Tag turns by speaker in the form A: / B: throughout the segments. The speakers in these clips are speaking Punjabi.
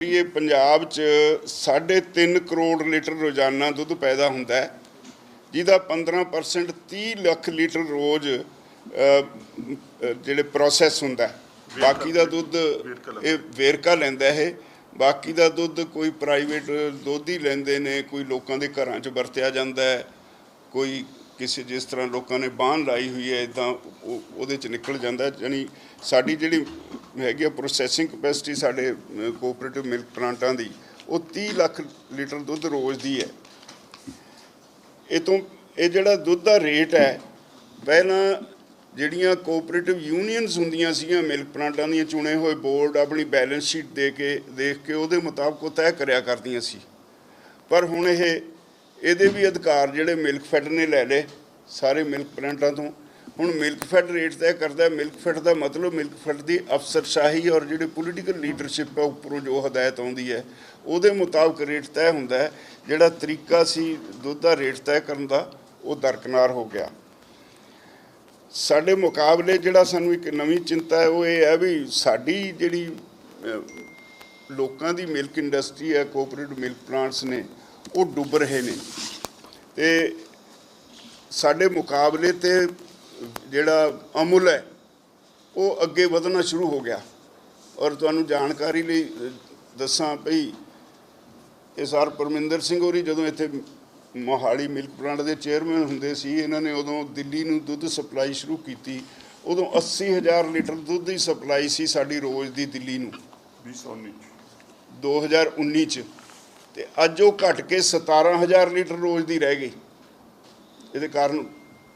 A: ਇਹ ਪੰਜਾਬ 'ਚ 3.5 ਕਰੋੜ ਲੀਟਰ ਰੋਜ਼ਾਨਾ ਦੁੱਧ ਪੈਦਾ ਹੁੰਦਾ ਹੈ ਜਿਹਦਾ 15% 30 ਲੱਖ ਲੀਟਰ ਰੋਜ਼ ਜਿਹੜੇ ਪ੍ਰੋਸੈਸ ਹੁੰਦਾ ਹੈ। ਬਾਕੀ ਦਾ ਦੁੱਧ ਇਹ ਵੇਰਕਾ ਲੈਂਦਾ ਇਹ ਬਾਕੀ ਦਾ ਦੁੱਧ ਕੋਈ ਪ੍ਰਾਈਵੇਟ ਦੁੱਧ ਹੀ ਲੈਂਦੇ ਨੇ ਕੋਈ ਲੋਕਾਂ ਦੇ ਘਰਾਂ 'ਚ ਵਰਤਿਆ ਜਾਂਦਾ ਹੈ ਕੋਈ ਕਿਸੇ ਜਿਸ ਤਰ੍ਹਾਂ ਲੋਕਾਂ ਨੇ ਬਾਂਹ ਲਾਈ ਹੋਈ ਹੈ ਇਦਾਂ ਉਹਦੇ 'ਚ ਨਿਕਲ ਜਾਂਦਾ ਹੈ। ਜਾਣੀ ਸਾਡੀ ਜਿਹੜੀ ਹੈਗੀ ਆ ਪ੍ਰੋਸੈਸਿੰਗ ਕਪੈਸਿਟੀ ਸਾਡੇ ਕੋਆਪਰੇਟਿਵ ਮਿਲਕ ਪਲਾਂਟਾਂ ਦੀ, ਉਹ 30 ਲੱਖ ਲੀਟਰ ਦੁੱਧ ਰੋਜ਼ ਦੀ ਹੈ। ਇਹ ਤੋਂ, ਇਹ ਜਿਹੜਾ ਦੁੱਧ ਦਾ ਰੇਟ ਹੈ, ਪਹਿਲਾਂ ਜਿਹੜੀਆਂ ਕੋਆਪਰੇਟਿਵ ਯੂਨੀਅਨਸ ਹੁੰਦੀਆਂ ਸੀਗੀਆਂ ਮਿਲਕ ਪਲਾਂਟਾਂ ਦੀਆਂ ਚੁਣੇ ਹੋਏ ਬੋਰਡ ਆਪਣੀ ਬੈਲੈਂਸ ਸ਼ੀਟ ਦੇ ਕੇ, ਦੇਖ ਕੇ ਉਹਦੇ ਮੁਤਾਬਕ ਉਹ ਤੈਅ ਕਰਿਆ ਕਰਦੀਆਂ ਸੀ। ਪਰ ਹੁਣ ਇਹ, ਇਹਦੇ ਵੀ ਅਧਿਕਾਰ ਜਿਹੜੇ ਮਿਲਕ ਫੈਡ ਨੇ ਲੈ ਲਏ, ਸਾਰੇ ਮਿਲਕ ਪਲਾਂਟਾਂ ਤੋਂ ਹੁਣ ਮਿਲਕ ਫੈਡ ਰੇਟ ਤੈਅ ਕਰਦਾ ਹੈ ਮਿਲਕ ਫੈਡ ਦਾ ਮਤਲਬ ਮਿਲਕ ਫੈਡ ਦੀ ਅਫਸਰਸ਼ਾਹੀ ਔਰ ਜਿਹੜੇ ਪੋਲੀਟੀਕਲ ਲੀਡਰਸ਼ਿਪ ਹੈ, ਉੱਪਰੋਂ ਜੋ ਹਦਾਇਤ ਆਉਂਦੀ ਹੈ, ਉਹਦੇ ਮੁਤਾਬਕ ਰੇਟ ਤੈਅ ਹੁੰਦਾ ਹੈ, ਜਿਹੜਾ ਤਰੀਕਾ ਸੀ ਦੁੱਧ ਦਾ ਰੇਟ ਤੈਅ ਕਰਨ ਦਾ, ਉਹ ਦਰਕਨਾਰ ਹੋ ਗਿਆ। ਸਾਡੇ ਮੁਕਾਬਲੇ ਜਿਹੜਾ ਸਾਨੂੰ ਇੱਕ ਨਵੀਂ ਚਿੰਤਾ ਹੈ, ਉਹ ਇਹ ਹੈ ਵੀ ਸਾਡੀ ਜਿਹੜੀ ਲੋਕਾਂ ਦੀ ਮਿਲਕ ਇੰਡਸਟਰੀ ਹੈ ਕੋਆਪਰੇਟਿਵ ਮਿਲਕ ਪਲਾਂਟਸ ਨੇ, ਉਹ ਡੁੱਬ ਰਹੇ ਨੇ। ਤੇ ਸਾਡੇ ਮੁਕਾਬਲੇ ਤੇ ਜਿਹੜਾ ਅਮੁਲ ਹੈ ਉਹ ਅੱਗੇ ਵਧਣਾ ਸ਼ੁਰੂ ਹੋ ਗਿਆ। ਔਰ ਤੁਹਾਨੂੰ ਜਾਣਕਾਰੀ ਲਈ ਦੱਸਾਂ ਭਈ ਇਹ ਸਰ ਪਰਮਿੰਦਰ ਸਿੰਘ ਹੋਰੀ ਜਦੋਂ ਇੱਥੇ ਮੋਹਾਲੀ ਮਿਲਕ ਪਲਾਂਟ ਦੇ ਚੇਅਰਮੈਨ ਹੁੰਦੇ ਸੀ ਇਹਨਾਂ ਨੇ ਉਦੋਂ ਦਿੱਲੀ ਨੂੰ ਦੁੱਧ ਸਪਲਾਈ ਸ਼ੁਰੂ ਕੀਤੀ। ਉਦੋਂ 80000 ਲੀਟਰ ਦੁੱਧ ਦੀ ਸਪਲਾਈ ਸੀ ਸਾਡੀ ਰੋਜ਼ ਦੀ ਦਿੱਲੀ ਨੂੰ।
B: 2019
A: 2019 ਚ। ਤੇ ਅੱਜ ਉਹ ਘਟ ਕੇ 17000 ਲੀਟਰ ਰੋਜ਼ ਦੀ ਰਹਿ ਗਈ। ਇਹਦੇ ਕਾਰਨ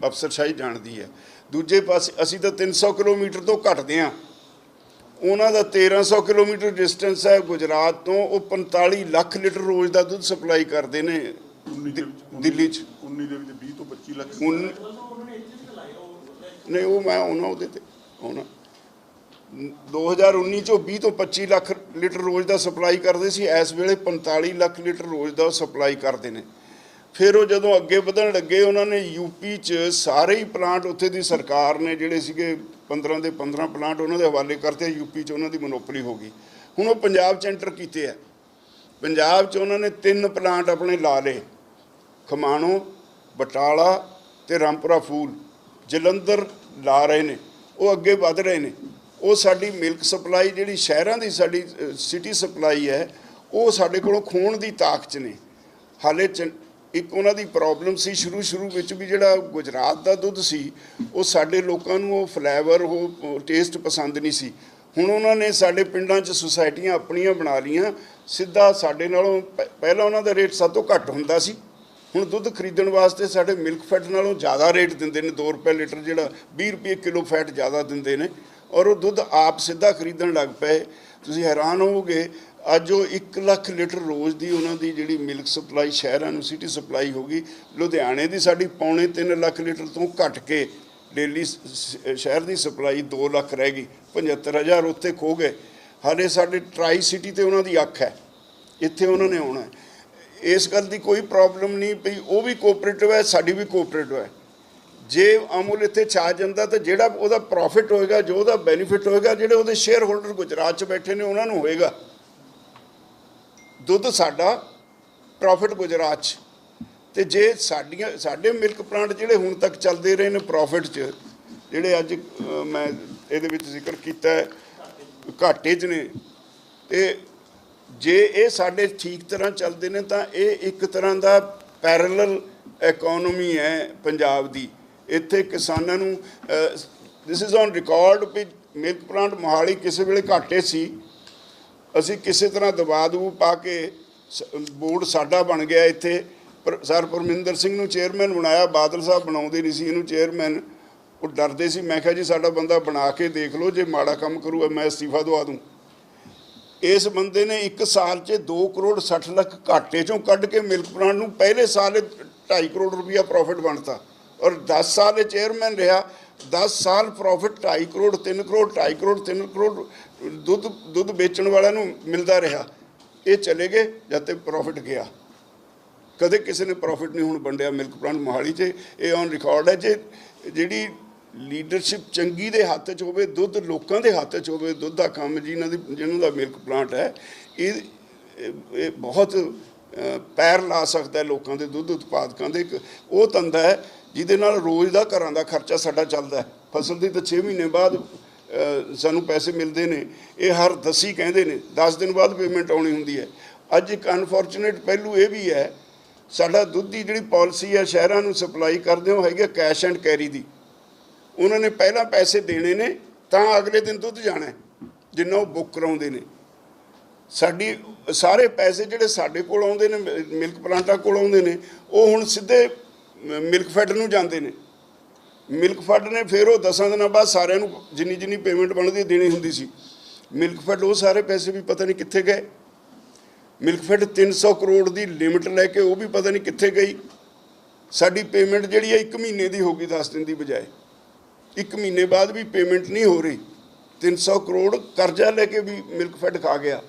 A: ਅਫਸਰਸ਼ਾਹੀ ਜਾਣਦੀ ਹੈ। ਦੂਜੇ ਪਾਸੇ ਅਸੀਂ ਤਾਂ 300 ਕਿਲੋਮੀਟਰ ਤੋਂ ਘਟਦੇ ਹਾਂ। ਉਹਨਾਂ ਦਾ 1300 ਕਿਲੋਮੀਟਰ ਡਿਸਟੈਂਸ ਹੈ ਗੁਜਰਾਤ ਤੋਂ ਉਹ 45 ਲੱਖ ਲੀਟਰ ਰੋਜ਼ ਦਾ ਦੁੱਧ ਸਪਲਾਈ ਕਰਦੇ ਨੇ
B: 19 ਦੇ ਵਿੱਚ
A: ਦਿੱਲੀ 'ਚ।
B: 19 ਦੇ ਵਿੱਚ 20 ਤੋਂ 25 ਲੱਖ
A: ਨਹੀਂ ਉਹ ਮੈਂ ਉਹਨਾਂ ਉਹਦੇ ਤੇ ਉਹਨਾਂ 2019 ਚੋਂ 20 ਤੋਂ 25 ਲੱਖ ਲੀਟਰ ਰੋਜ਼ ਦਾ ਸਪਲਾਈ ਕਰਦੇ ਸੀ। ਇਸ ਵੇਲੇ 45 ਲੱਖ ਲੀਟਰ ਰੋਜ਼ ਦਾ ਸਪਲਾਈ ਕਰਦੇ ਨੇ। ਫਿਰ ਉਹ ਜਦੋਂ ਅੱਗੇ ਵਧਣ ਲੱਗੇ, ਉਹਨਾਂ ਨੇ ਯੂਪੀ 'ਚ ਸਾਰੇ ਹੀ ਪਲਾਂਟ ਉੱਥੇ ਦੀ ਸਰਕਾਰ ਨੇ ਜਿਹੜੇ ਸੀਗੇ 15 ਦੇ 15 ਪਲਾਂਟ ਉਹਨਾਂ ਦੇ ਹਵਾਲੇ ਕਰਤੇ ਯੂਪੀ 'ਚ ਉਹਨਾਂ ਦੀ ਮੋਨੋਪੋਲੀ ਹੋ ਗਈ। ਹੁਣ ਉਹ ਪੰਜਾਬ 'ਚ ਐਂਟਰ ਕੀਤੇ ਆ। ਪੰਜਾਬ 'ਚ ਉਹਨਾਂ ਨੇ ਤਿੰਨ ਪਲਾਂਟ ਆਪਣੇ ਲਾ ਲਏ। ਖਮਾਣੋ, ਬਟਾਲਾ ਤੇ ਰਾਮਪੁਰਾ ਫੂਲ। ਜਲੰਧਰ ਲਾ ਰਹੇ ਨੇ। ਉਹ ਅੱਗੇ ਵਧ ਰਹੇ ਨੇ। ਉਹ ਸਾਡੀ ਮਿਲਕ ਸਪਲਾਈ ਜਿਹੜੀ ਸ਼ਹਿਰਾਂ ਦੀ ਸਾਡੀ ਸਿਟੀ ਸਪਲਾਈ ਹੈ, ਉਹ ਸਾਡੇ ਕੋਲੋਂ ਖੋਣ ਦੀ ਤਾਕਤ 'ਚ ਨੇ। ਹਾਲੇ ਚ- ਇੱਕ ਉਹਨਾਂ ਦੀ ਪ੍ਰੋਬਲਮ ਸੀ ਸ਼ੁਰੂ ਸ਼ੁਰੂ ਵਿੱਚ ਵੀ ਜਿਹੜਾ ਗੁਜਰਾਤ ਦਾ ਦੁੱਧ ਸੀ, ਉਹ ਸਾਡੇ ਲੋਕਾਂ ਨੂੰ ਉਹ ਫਲੇਵਰ ਉਹ ਟੇਸਟ ਪਸੰਦ ਨਹੀਂ ਸੀ। ਹੁਣ ਉਹਨਾਂ ਨੇ ਸਾਡੇ ਪਿੰਡਾਂ 'ਚ ਸੁਸਾਇਟੀਆਂ ਆਪਣੀਆਂ ਬਣਾ ਲੀਆਂ ਸਿੱਧਾ ਸਾਡੇ ਨਾਲੋਂ ਪਹਿਲਾਂ ਉਹਨਾਂ ਦਾ ਰੇਟ ਸਭ ਤੋਂ ਘੱਟ ਹੁੰਦਾ ਸੀ। ਹੁਣ ਦੁੱਧ ਖਰੀਦਣ ਵਾਸਤੇ ਸਾਡੇ ਮਿਲਕ ਫੈਟ ਨਾਲੋਂ ਜ਼ਿਆਦਾ ਰੇਟ ਦਿੰਦੇ ਨੇ। 2 ਰੁਪਏ ਲੀਟਰ ਜਿਹੜਾ 20 ਰੁਪਏ ਕਿਲੋ ਫੈਟ ਜ਼ਿਆਦਾ ਦਿੰਦੇ ਨੇ। ਔਰ ਉਹ ਦੁੱਧ ਆਪ ਸਿੱਧਾ ਖਰੀਦਣ ਲੱਗ ਪਏ। ਤੁਸੀਂ ਹੈਰਾਨ ਹੋਵੋਗੇ ਅੱਜ ਉਹ 1 ਲੱਖ ਲੀਟਰ ਰੋਜ਼ ਦੀ ਉਹਨਾਂ ਦੀ ਜਿਹੜੀ ਮਿਲਕ ਸਪਲਾਈ ਸ਼ਹਿਰਾਂ ਨੂੰ ਸਿਟੀ ਸਪਲਾਈ ਹੋ ਗਈ, ਲੁਧਿਆਣੇ ਦੀ ਸਾਡੀ ਪੌਣੇ 3 ਲੱਖ ਲੀਟਰ ਤੋਂ ਘਟ ਕੇ ਡੇਲੀ ਸ਼ਹਿਰ ਦੀ ਸਪਲਾਈ 2 ਲੱਖ ਰਹਿ ਗਈ 75000 ਉੱਥੇ ਖੋ ਗਏ। ਹਾਲੇ ਸਾਡੇ ਟਰਾਈ ਸਿਟੀ ਤੇ ਉਹਨਾਂ ਦੀ ਅੱਖ ਹੈ, ਇੱਥੇ ਉਹਨਾਂ ਨੇ ਆਉਣਾ ਇਸ ਗੱਲ ਦੀ ਕੋਈ ਪ੍ਰੋਬਲਮ ਨਹੀਂ ਵੀ ਉਹ ਵੀ ਕੋਆਪਰੇਟਿਵ ਹੈ, ਸਾਡੀ ਵੀ ਕੋਆਪਰੇਟਿਵ ਹੈ। ਜੇ ਅਮੁਲ ਇੱਥੇ ਛਾ ਜਾਂਦਾ ਤਾਂ ਜਿਹੜਾ ਉਹਦਾ ਪ੍ਰੋਫਿਟ ਹੋਏਗਾ, ਜੋ ਉਹਦਾ ਬੈਨੀਫਿਟ ਹੋਏਗਾ, ਜਿਹੜੇ ਉਹਦੇ ਸ਼ੇਅਰ ਹੋਲਡਰ ਗੁਜਰਾਤ 'ਚ ਬੈਠੇ ਨੇ, ਉਹਨਾਂ ਨੂੰ ਹੋਏਗਾ। ਦੁੱਧ ਸਾਡਾ ਪ੍ਰੋਫਿਟ ਗੁਜਰਾਤ 'ਚ। ਤੇ ਜੇ ਸਾਡੀਆਂ ਸਾਡੇ ਮਿਲਕ ਪਲਾਂਟ ਜਿਹੜੇ ਹੁਣ ਤੱਕ ਚੱਲਦੇ ਰਹੇ ਨੇ ਪ੍ਰੋਫਿਟ 'ਚ ਜਿਹੜੇ ਅੱਜ ਮੈਂ ਇਹਦੇ ਵਿੱਚ ਜ਼ਿਕਰ ਕੀਤਾ ਹੈ, ਘਾਟੇ 'ਚ ਨੇ ਤੇ ਜੇ ਇਹ ਸਾਡੇ ਠੀਕ ਤਰ੍ਹਾਂ ਚੱਲਦੇ ਨੇ ਤਾਂ ਇਹ ਇੱਕ ਤਰ੍ਹਾਂ ਦਾ ਪੈਰਲਲ ਇਕਨੋਮੀ ਹੈ ਪੰਜਾਬ ਦੀ। ਇੱਥੇ ਕਿਸਾਨਾਂ ਨੂੰ ਦਿਸ ਇਜ਼ ਔਨ ਰਿਕਾਰਡ ਵੀ ਮਿਲਕ ਪਲਾਂਟ ਮੋਹਾਲੀ ਕਿਸੇ ਵੇਲੇ ਘਾਟੇ ਸੀ ਅਸੀਂ ਕਿਸੇ ਤਰ੍ਹਾਂ ਦਬਾਅ ਦਬੂ ਪਾ ਕੇ ਬੋਰਡ ਸਾਡਾ ਬਣ ਗਿਆ ਇੱਥੇ। ਪਰ ਸਰ ਪਰਮਿੰਦਰ ਸਿੰਘ ਨੂੰ ਚੇਅਰਮੈਨ ਬਣਾਇਆ, ਬਾਦਲ ਸਾਹਿਬ ਬਣਾਉਂਦੇ ਨਹੀਂ ਸੀ ਇਹਨੂੰ ਚੇਅਰਮੈਨ। ਉਹ ਡਰਦੇ ਸੀ, ਮੈਂ ਕਿਹਾ ਜੀ ਸਾਡਾ ਬੰਦਾ ਬਣਾ ਕੇ ਦੇਖ ਲਓ, ਜੇ ਮਾੜਾ ਕੰਮ ਕਰੂਗਾ ਮੈਂ ਅਸਤੀਫਾ ਦਵਾ ਦੂੰ। ਇਸ ਬੰਦੇ ਨੇ 1 ਸਾਲ 'ਚ 2 ਕਰੋੜ 60 ਲੱਖ ਘਾਟੇ ਚੋਂ ਕੱਢ ਕੇ ਮਿਲਕ ਪਲਾਂਟ ਨੂੰ ਪਹਿਲੇ ਸਾਲ 2.5 ਕਰੋੜ ਰੁਪਇਆ ਪ੍ਰੋਫਿਟ ਬਣਤਾ। ਔਰ 10 ਸਾਲ ਇਹ ਚੇਅਰਮੈਨ ਰਿਹਾ 10 ਸਾਲ ਪ੍ਰੋਫਿਟ 2.5 ਕਰੋੜ 3 ਕਰੋੜ 2.5 ਕਰੋੜ 3 ਕਰੋੜ ਦੁੱਧ ਦੁੱਧ ਵੇਚਣ ਵਾਲਿਆਂ ਨੂੰ ਮਿਲਦਾ ਰਿਹਾ। ਇਹ ਚਲੇ ਗਏ ਜਦ ਤੇ ਪ੍ਰੋਫਿਟ ਗਿਆ। ਕਦੇ ਕਿਸੇ ਨੇ ਪ੍ਰੋਫਿਟ ਨਹੀਂ ਹੁਣ ਵੰਡਿਆ ਮਿਲਕ ਪਲਾਂਟ ਮੋਹਾਲੀ 'ਚ। ਇਹ ਔਨ ਰਿਕਾਰਡ ਹੈ ਜੇ ਜਿਹੜੀ ਲੀਡਰਸ਼ਿਪ ਚੰਗੀ ਦੇ ਹੱਥ 'ਚ ਹੋਵੇ, ਦੁੱਧ ਲੋਕਾਂ ਦੇ ਹੱਥ 'ਚ ਹੋਵੇ, ਦੁੱਧ ਦਾ ਕੰਮ ਜਿਹਨਾਂ ਦੀ ਜਿਹਨਾਂ ਦਾ ਮਿਲਕ ਪਲਾਂਟ ਹੈ, ਇਹ, ਇਹ- ਬਹੁਤ ਪੈਰ ਲਾ ਸਕਦਾ ਲੋਕਾਂ ਦੇ ਦੁੱਧ ਉਤਪਾਦਕਾਂ ਦੇ। ਇੱਕ ਉਹ ਧੰਦਾ ਹੈ ਜਿਹਦੇ ਨਾਲ ਰੋਜ਼ ਦਾ ਘਰਾਂ ਦਾ ਖਰਚਾ ਸਾਡਾ ਚੱਲਦਾ ਹੈ। ਫਸਲ ਦੀ ਤਾਂ 6 ਮਹੀਨੇ ਬਾਅਦ ਸਾਨੂੰ ਪੈਸੇ ਮਿਲਦੇ ਨੇ। ਇਹ ਹਰ ਦਸੀ ਕਹਿੰਦੇ ਨੇ 10 ਦਿਨ ਬਾਅਦ ਪੇਮੈਂਟ ਆਉਣੀ ਹੁੰਦੀ ਹੈ। ਅੱਜ ਇੱਕ ਅਨਫੋਰਚੂਨੇਟ ਪਹਿਲੂ ਇਹ ਵੀ ਹੈ, ਸਾਡਾ ਦੁੱਧ ਦੀ ਜਿਹੜੀ ਪਾਲਿਸੀ ਹੈ, ਸ਼ਹਿਰਾਂ ਨੂੰ ਸਪਲਾਈ ਕਰਦੇ ਹੋ ਹੈਗੀ ਕੈਸ਼ ਐਂਡ ਕੈਰੀ ਦੀ। ਉਹਨਾਂ ਨੇ ਪਹਿਲਾਂ ਪੈਸੇ ਦੇਣੇ ਨੇ, ਤਾਂ ਅਗਲੇ ਦਿਨ ਦੁੱਧ ਜਾਣਾ ਜਿੰਨਾ ਉਹ ਬੁੱਕ ਕਰਾਉਂਦੇ ਨੇ। ਸਾਡੀ, ਸਾਰੇ ਪੈਸੇ ਜਿਹੜੇ ਸਾਡੇ ਕੋਲ ਆਉਂਦੇ ਨੇ ਮਿ- ਮਿਲਕ ਪਲਾਂਟਾਂ ਕੋਲ ਆਉਂਦੇ ਨੇ, ਉਹ ਹੁਣ ਸਿੱਧੇ ਮਿਲਕ ਫੈਡ ਨੂੰ ਜਾਂਦੇ ਨੇ। ਮਿਲਕ ਫੈਡ ਨੇ ਫਿਰ ਉਹ 10 ਦਿਨਾਂ ਬਾਅਦ ਸਾਰਿਆਂ ਨੂੰ ਜਿੰਨੀ ਜਿੰਨੀ ਪੇਮੈਂਟ ਬਣਦੀ, ਦੇਣੀ ਹੁੰਦੀ ਸੀ। ਮਿਲਕ ਫੈਡ ਉਹ ਸਾਰੇ ਪੈਸੇ ਵੀ ਪਤਾ ਨਹੀਂ ਕਿੱਥੇ ਗਏ। ਮਿਲਕ ਫੈਡ 300 ਕਰੋੜ ਦੀ ਲਿਮਟ ਲੈ ਕੇ ਉਹ ਵੀ ਪਤਾ ਨਹੀਂ ਕਿੱਥੇ ਗਈ। ਸਾਡੀ ਪੇਮੈਂਟ ਜਿਹੜੀ ਹੈ 1 ਮਹੀਨੇ ਦੀ ਹੋ ਗਈ 10 ਦਿਨ ਦੀ ਬਜਾਏ। ਇੱਕ ਮਹੀਨੇ ਬਾਅਦ ਵੀ ਪੇਮੈਂਟ ਨਹੀਂ ਹੋ ਰਹੀ। 300 ਕਰੋੜ ਕਰਜ਼ਾ ਲੈ ਕੇ ਵੀ ਮਿਲਕ ਫੈਡ ਖਾ ਗਿਆ।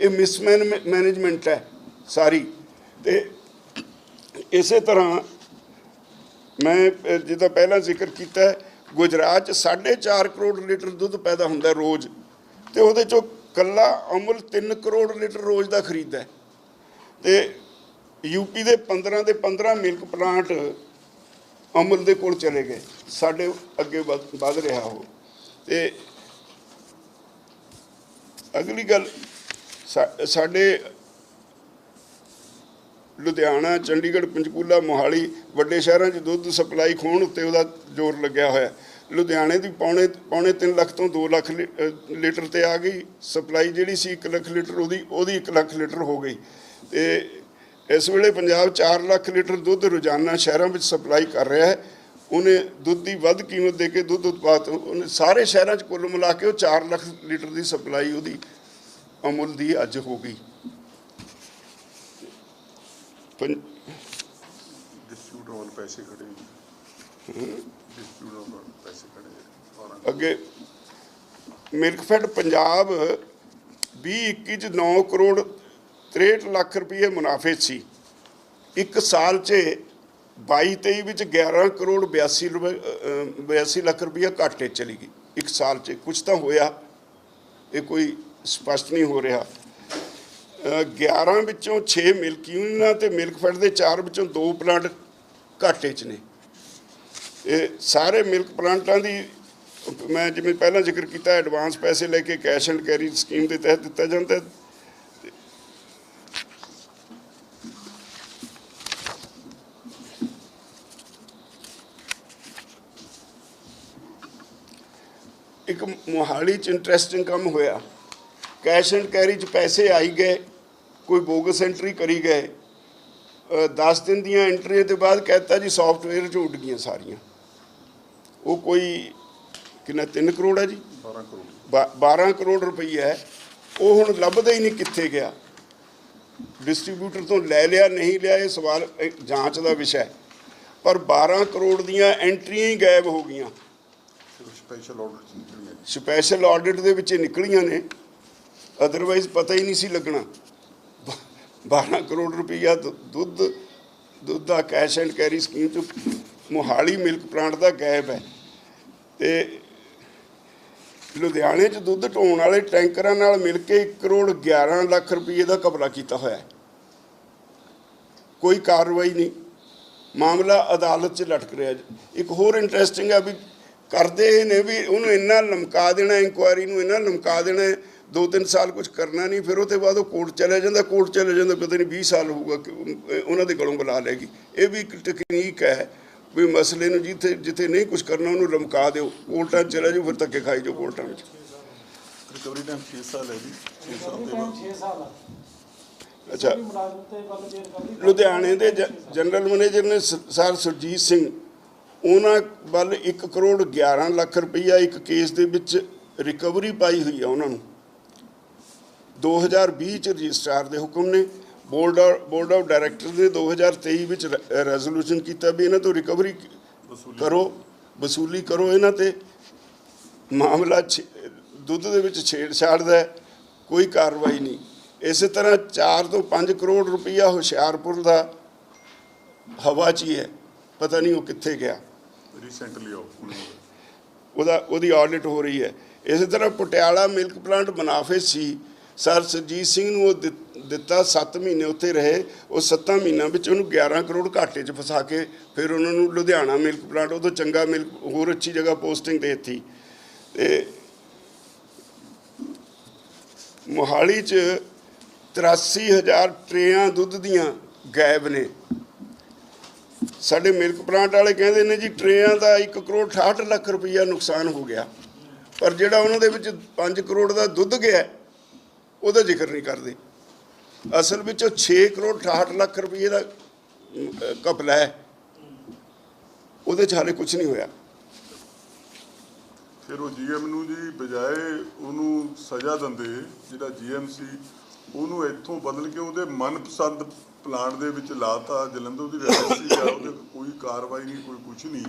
A: ਇਹ ਮਿਸਮੈਨ ਮੈਨੇਜਮੈਂਟ ਹੈ ਸਾਰੀ। ਤੇ ਇਸੇ ਤਰ੍ਹਾਂ ਮੈਂ ਜਿੱਦਾਂ ਪਹਿਲਾਂ ਜ਼ਿਕਰ ਕੀਤਾ ਗੁਜਰਾਤ 'ਚ 4.5 ਕਰੋੜ ਲੀਟਰ ਦੁੱਧ ਪੈਦਾ ਹੁੰਦਾ ਰੋਜ਼ ਤੇ ਉਹਦੇ ਚੋਂ ਕੱਲਾ ਅਮੁਲ 3 ਕਰੋੜ ਲੀਟਰ ਰੋਜ਼ ਦਾ ਖਰੀਦਦਾ ਹੈ। ਤੇ ਯੂਪੀ ਦੇ 15 ਦੇ 15 ਮਿਲਕ ਪਲਾਂਟ ਅਮਲ ਦੇ ਕੋਲ ਚਲੇ ਗਏ, ਸਾਡੇ ਅੱਗੇ ਵੱਧ, ਵਧ ਰਿਹਾ ਉਹ। ਤੇ ਅਗਲੀ ਗੱਲ ਸਾਡੇ ਲੁਧਿਆਣਾ, ਚੰਡੀਗੜ੍ਹ, ਪੰਚਕੂਲਾ, ਮੋਹਾਲੀ ਵੱਡੇ ਸ਼ਹਿਰਾਂ 'ਚ ਦੁੱਧ ਸਪਲਾਈ ਖੋਣ ਉੱਤੇ ਉਹਦਾ ਜ਼ੋਰ ਲੱਗਿਆ ਹੋਇਆ। ਲੁਧਿਆਣੇ ਦੀ ਪੌਣੇ ਪੌਣੇ 3 ਲੱਖ ਤੋਂ 2 ਲੱਖ ਲੀ- ਲੀਟਰ ਤੇ ਆ ਗਈ। ਸਪਲਾਈ ਜਿਹੜੀ ਸੀ 1 ਲੱਖ ਲੀਟਰ, ਉਹਦੀ ਉਹਦੀ 1 ਲੱਖ ਲੀਟਰ ਹੋ ਗਈ। ਤੇ ਇਸ ਵੇਲੇ ਪੰਜਾਬ 4 ਲੱਖ ਲੀਟਰ ਦੁੱਧ ਰੋਜ਼ਾਨਾ ਸ਼ਹਿਰਾਂ ਵਿੱਚ ਸਪਲਾਈ ਕਰ ਰਿਹਾ ਹੈ। ਉਹਨੇ ਦੁੱਧ ਦੀ ਵੱਧ ਕੀਮਤ ਦੇ ਕੇ ਦੁੱਧ ਉਤਪਾਦ ਉਹਨੇ ਸਾਰੇ ਸ਼ਹਿਰਾਂ 'ਚ ਕੁੱਲ ਮਿਲਾ ਕੇ ਉਹ 4 ਲੱਖ ਲੀਟਰ ਦੀ ਸਪਲਾਈ ਉਹਦੀ ਅਮੁਲ ਦੀ ਅੱਜ ਹੋ ਗਈ। ਪੰ-
B: ਡਿਸਪਿਊਟ ਵਾਲ ਪੈਸੇ ਖੜੇ ਡਿਸਪਿਊਟ ਵਾਲ ਪੈਸੇ ਖੜੇ 12
A: ਅੱਗੇ ਮਿਲਕਫੈਡ ਪੰਜਾਬ 2021 ਚ 9 ਕਰੋੜ 63 ਲੱਖ ਰੁਪਏ ਮੁਨਾਫੇ ਸੀ। ਇੱਕ ਸਾਲ 'ਚ 22 23 ਵਿੱਚ 11 ਕਰੋੜ 82 ਰੁਪਏ ਅ, 82 ਲੱਖ ਰੁਪਏ ਘਾਟੇ ਚਲੀ ਗਈ। ਇੱਕ ਸਾਲ 'ਚ। ਕੁਝ ਤਾਂ ਹੋਇਆ। ਇਹ ਕੋਈ ਸਪਸ਼ਟ ਨਹੀਂ ਹੋ ਰਿਹਾ। 11 ਵਿੱਚੋਂ 6 ਮਿਲਕ ਯੂਨੀਅਨਾਂ ਤੇ ਮਿਲਕਫੈਡ ਦੇ 4 ਵਿੱਚੋਂ 2 ਪਲਾਂਟ ਘਾਟੇ 'ਚ ਨੇ। ਇਹ ਸਾਰੇ ਮਿਲਕ ਪਲਾਂਟਾਂ ਦੀ, ਮੈਂ ਜਿਵੇਂ ਪਹਿਲਾਂ ਜ਼ਿਕਰ ਕੀਤਾ, ਐਡਵਾਂਸ ਪੈਸੇ ਲੈ ਕੇ ਕੈਸ਼ ਐਂਡ ਕੈਰੀ ਸਕੀਮ ਦੇ ਤਹਿਤ ਦਿੱਤਾ ਜਾਂਦਾ ਇੱਕ ਮੋਹਾਲੀ ਚ ਇੰਟਰਸਟਿੰਗ ਕੰਮ ਹੋਇਆ। ਕੈਸ਼ ਐਂਡ ਕੈਰੀ ਚ ਪੈਸੇ ਆਈ ਗਏ। ਕੋਈ ਬੋਗਸ ਐਂਟਰੀ ਕਰੀ ਗਏ 10 ਦਿਨ ਦੀਆਂ ਐਂਟਰੀ ਦੇ ਬਾਅਦ ਕਹਿਤਾ ਜੀ ਸੌਫਟਵੇਅਰ ਚ ਉੱਡ ਗਈਆਂ ਸਾਰੀਆਂ। ਉਹ ਕੋਈ ਕਿੰਨਾ 3 ਕਰੋੜ ਹੈ ਜੀ?
B: 12 ਕਰੋੜ।
A: ਬਾ- 12 ਕਰੋੜ ਰੁਪਈਆ ਹੈ। ਉਹ ਹੁਣ ਲੱਭਦਾ ਹੀ ਨਹੀਂ ਕਿੱਥੇ ਗਿਆ। ਡਿਸਟ੍ਰੀਬਿਊਟਰ ਤੋਂ ਲੈ ਲਿਆ ਨਹੀਂ ਲਿਆ ਇਹ ਸਵਾਲ ਜਾਂਚ ਦਾ ਵਿਸ਼ਾ ਹੈ। ਪਰ 12 ਕਰੋੜ ਦੀਆਂ ਐਂਟਰੀਆਂ ਹੀ ਗਾਇਬ ਹੋ ਗਈਆਂ।
B: ਸਪੈਸ਼ਲ ਜੀ।
A: ਸਪੈਸ਼ਲ ਆਡਿਟ ਦੇ ਵਿੱਚ ਨਿਕਲੀਆਂ ਨੇ। ਅਦਰਵਾਈਜ਼ ਪਤਾ ਹੀ ਨਹੀਂ ਸੀ ਲੱਗਣਾ। 12 ਕਰੋੜ ਰੁਪਈਆ ਦੁ- ਦੁੱਧ ਦੁੱਧ ਦਾ ਕੈਸ਼ ਐਂਡ ਕੈਰੀ ਸਕੀਮ ਚ ਮੋਹਾਲੀ ਮਿਲਕ ਪਲਾਂਟ ਦਾ ਗਾਇਬ ਹੈ। ਤੇ ਲੁਧਿਆਣੇ 'ਚ ਦੁੱਧ ਢੋਣ ਵਾਲੇ ਟੈਂਕਰਾਂ ਨਾਲ ਮਿਲ ਕੇ 1 ਕਰੋੜ 11 ਲੱਖ ਰੁਪਏ ਦਾ ਕਬਲਾ ਕੀਤਾ ਹੋਇਆ ਹੈ। ਕੋਈ ਕਾਰਵਾਈ ਨਹੀਂ। ਮਾਮਲਾ ਅਦਾਲਤ 'ਚ ਲਟਕ ਰਿਹਾ ਜੀ। ਇੱਕ ਹੋਰ ਇੰਟਰਸਟਿੰਗ ਆ ਵੀ ਕਰਦੇ ਇਹ ਨੇ ਵੀ ਉਹਨੂੰ ਇੰਨਾ ਲਮਕਾ ਦੇਣਾ ਇਨਕੁਆਇਰੀ ਨੂੰ ਇੰਨਾ ਲਮਕਾ ਦੇਣਾ ਹੈ, ਦੋ ਤਿੰਨ ਸਾਲ ਕੁਝ ਕਰਨਾ ਨਹੀਂ ਫਿਰ ਉਹ ਤੋਂ ਬਾਅਦ ਉਹ ਕੋਰਟ ਚਲੇ ਜਾਂਦਾ ਕੋਰਟ ਚਲੇ ਜਾਂਦਾ ਪਤਾ ਨਹੀਂ 20 ਸਾਲ ਹੋਊਗਾ ਉਹਨਾਂ ਦੇ ਗਲੋਂ ਬੁਲਾ ਲੈਗੀ ਇਹ ਵੀ ਇੱਕ ਟੈਕਨੀਕ ਹੈ ਵੀ ਮਸਲੇ ਨੂੰ ਜਿੱਥੇ ਜਿੱਥੇ ਨਹੀਂ ਕੁਝ ਕਰਨਾ ਉਹਨੂੰ ਲਮਕਾ ਦਿਓ। ਕੋਰਟਾਂ ਚਲੇ ਜਾਓ ਫਿਰ ਧੱਕੇ ਖਾਈ ਜਾਓ ਕੋਰਟਾਂ ਵਿੱਚ।
B: ਰਿਕਵਰੀ ਟਾਈਮ 6 ਸਾਲ ਹੈ ਜੀ। 6 ਸਾਲ ਦੇ ਬਾਅਦ।
C: 6 ਸਾਲ ਆ
A: ਅੱਛਾ। ਲੁਧਿਆਣੇ ਦੇ ਜ- ਜਨਰਲ ਮੈਨੇਜਰ ਨੇ ਸਰ ਸੁਰਜੀਤ ਸਿੰਘ ਉਹਨਾਂ ਵੱਲ 1 ਕਰੋੜ 11 ਲੱਖ ਰੁਪਈਆ ਇੱਕ ਕੇਸ ਦੇ ਵਿੱਚ ਰਿਕਵਰੀ ਪਾਈ ਹੋਈ ਆ ਉਹਨਾਂ ਨੂੰ। 2020 ਚ ਰਜਿਸਟਰਾਰ ਦੇ ਹੁਕਮ ਨੇ ਬੋਰਡ ਬੋਰਡ ਆਫ ਡਾਇਰੈਕਟਰ ਨੇ 2023 ਵਿੱਚ ਰੈਜ਼ੋਲੂਸ਼ਨ ਕੀਤਾ ਵੀ ਇਹਨਾਂ ਤੋਂ ਰਿਕਵਰੀ ਕਰੋ ਵਸੂਲੀ ਕਰੋ ਇਹਨਾਂ ਤੇ। ਮਾਮਲਾ ਦੁੱਧ ਦੇ ਵਿੱਚ ਛੇੜਛਾੜ ਦਾ ਕੋਈ ਕਾਰਵਾਈ ਨਹੀਂ। ਇਸੇ ਤਰ੍ਹਾਂ 4 ਤੋਂ 5 ਕਰੋੜ ਰੁਪਈਆ ਹੁਸ਼ਿਆਰਪੁਰ ਦਾ ਹਵਾ 'ਚ ਹੀ ਹੈ ਪਤਾ ਨਹੀਂ ਉਹ ਕਿੱਥੇ ਗਿਆ।
B: ਰੀਸੈਂਟਲੀ
A: ਉਹਦਾ ਉਹਦੀ ਆਡਿਟ ਹੋ ਰਹੀ ਹੈ। ਇਸੇ ਤਰ੍ਹਾਂ ਪਟਿਆਲਾ ਮਿਲਕ ਪਲਾਂਟ ਮੁਨਾਫੇ ਸੀ ਸਰ ਸਰਜੀਤ ਸਿੰਘ ਨੂੰ ਉਹ ਦਿੱਤਾ 7 ਮਹੀਨੇ ਉੱਥੇ ਰਹੇ, ਉਹ 7 ਮਹੀਨਿਆਂ ਵਿੱਚ ਉਹਨੂੰ 11 ਕਰੋੜ ਘਾਟੇ 'ਚ ਫਸਾ ਕੇ ਫਿਰ ਉਹਨਾਂ ਨੂੰ ਲੁਧਿਆਣਾ ਮਿਲਕ ਪਲਾਂਟ ਉਹ ਤੋਂ ਚੰਗਾ ਮਿਲਕ, ਹੋਰ ਅੱਛੀ ਜਗ੍ਹਾ ਪੋਸਟਿੰਗ ਦੇ ਦਿੱਤੀ। ਤੇ ਮੋਹਾਲੀ 'ਚ 83000 ਟਰੇਆਂ ਦੁੱਧ ਦੀਆਂ ਗਾਇਬ ਨੇ। ਸਾਡੇ ਮਿਲਕ ਪਲਾਂਟ ਵਾਲੇ ਕਹਿੰਦੇ ਨੇ ਜੀ ਟਰੇਆਂ ਦਾ 1 ਕਰੋੜ 68 ਲੱਖ ਰੁਪਈਆ ਨੁਕਸਾਨ ਹੋ ਗਿਆ। ਪਰ ਜਿਹੜਾ ਉਹਨਾਂ ਦੇ ਵਿੱਚ 5 ਕਰੋੜ ਦਾ ਦੁੱਧ ਗਿਆ ਉਹਦਾ ਜ਼ਿਕਰ ਨਹੀਂ ਕਰਦੇ। ਅਸਲ ਵਿੱਚ ਉਹ 6 ਕਰੋੜ 68 ਲੱਖ ਰੁਪਏ ਦਾ ਘਪਲਾ ਹੈ ਉਹਦੇ 'ਚ ਹਾਲੇ ਕੁਝ ਨਹੀਂ ਹੋਇਆ।
B: ਫਿਰ ਉਹ ਜੀਐਮ ਨੂੰ ਜੀ ਬਜਾਏ ਉਹਨੂੰ ਸਜ਼ਾ ਦਿੰਦੇ ਜਿਹੜਾ ਜੀਐਮ ਸੀ ਉਹਨੂੰ ਇੱਥੋਂ ਬਦਲ ਕੇ ਉਹਦੇ ਮਨਪਸੰਦ ਪਲਾਂਟ ਦੇ ਵਿੱਚ ਲਾਤਾ। ਜਲੰਧਰ ਦੀ ਰੈਸਿਡੈਂਸੀ ਆ ਉਹਦੇ ਕੋਈ ਕਾਰਵਾਈ ਨਹੀਂ ਕੋਈ ਕੁਝ ਨਹੀਂ।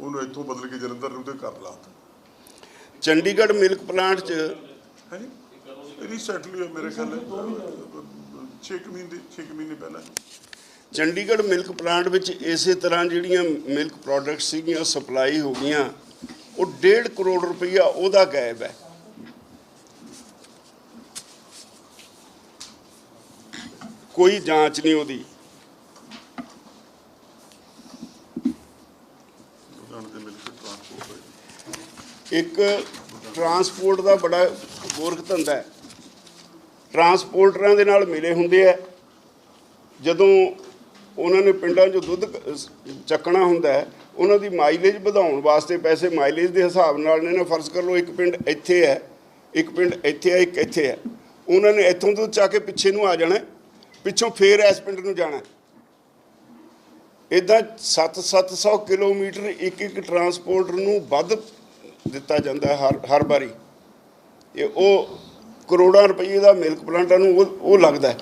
B: ਉਹਨੂੰ ਇੱਥੋਂ ਬਦਲ ਕੇ ਜਲੰਧਰ ਨੂੰ ਤੇ ਕਰ ਲਾਤਾ।
A: ਚੰਡੀਗੜ੍ਹ ਮਿਲਕ ਪਲਾਂਟ 'ਚ
B: ਹੈ? ਜੀ ਰੀਸੈਂਟਲੀ ਮੇਰੇ ਖਿਆਲ 6 ਮਹੀਨੇ 6 ਮਹੀਨੇ ਪਹਿਲਾਂ।
A: ਚੰਡੀਗੜ੍ਹ ਮਿਲਕ ਪਲਾਂਟ ਵਿੱਚ ਇਸੇ ਤਰ੍ਹਾਂ ਜਿਹੜੀਆਂ ਮਿਲਕ ਪ੍ਰੋਡਕਟਸ ਸੀਗੀਆਂ ਸਪਲਾਈ ਹੋ ਗਈਆਂ, ਉਹ 1.5 ਕਰੋੜ ਰੁਪਈਆ ਉਹਦਾ ਗਾਇਬ ਹੈ। ਕੋਈ ਜਾਂਚ ਨਹੀਂ ਉਹਦੀ। ਇੱਕ ਟਰਾਂਸਪੋਰਟ ਦਾ ਬੜਾ ਗੋਰਖ ਧੰਦਾ ਹੈ। ਟਰਾਂਸਪੋਰਟਰਾਂ ਦੇ ਨਾਲ ਮਿਲੇ ਹੁੰਦੇ ਆ। ਜਦੋਂ ਉਹਨਾਂ ਨੇ ਪਿੰਡਾਂ 'ਚੋਂ ਦੁੱਧ ਚੱਕਣਾ ਹੁੰਦਾ ਹੈ, ਉਹਨਾਂ ਦੀ ਮਾਈਲੇਜ ਵਧਾਉਣ ਵਾਸਤੇ ਪੈਸੇ ਮਾਈਲੇਜ ਦੇ ਹਿਸਾਬ ਨਾਲ ਨੇ ਨਾ, ਫਰਜ਼ ਕਰ ਲਓ ਇੱਕ ਪਿੰਡ ਇੱਥੇ ਹੈ, ਇੱਕ ਪਿੰਡ ਇੱਥੇ ਹੈ, ਇੱਕ ਇੱਥੇ ਹੈ। ਉਹਨਾਂ ਨੇ ਇੱਥੋਂ ਤੋਂ ਚੱਕ ਕੇ ਪਿੱਛੇ ਨੂੰ ਆ ਜਾਣਾ ਪਿੱਛੋਂ ਫੇਰ ਇਸ ਪਿੰਡ ਨੂੰ ਜਾਣਾ ਹੈ। ਇਦਾਂ 7-700 ਕਿਲੋਮੀਟਰ ਇੱਕ ਇੱਕ ਟਰਾਂਸਪੋਰਟਰ ਨੂੰ ਵੱਧ ਦਿੱਤਾ ਜਾਂਦਾ ਹਰ ਹਰ ਵਾਰੀ। ਇਹ ਉਹ ਕਰੋੜਾਂ ਰੁਪਏ ਦਾ ਮਿਲਕ ਪਲਾਂਟਾਂ ਨੂੰ ਉਹ ਉਹ ਲੱਗਦਾ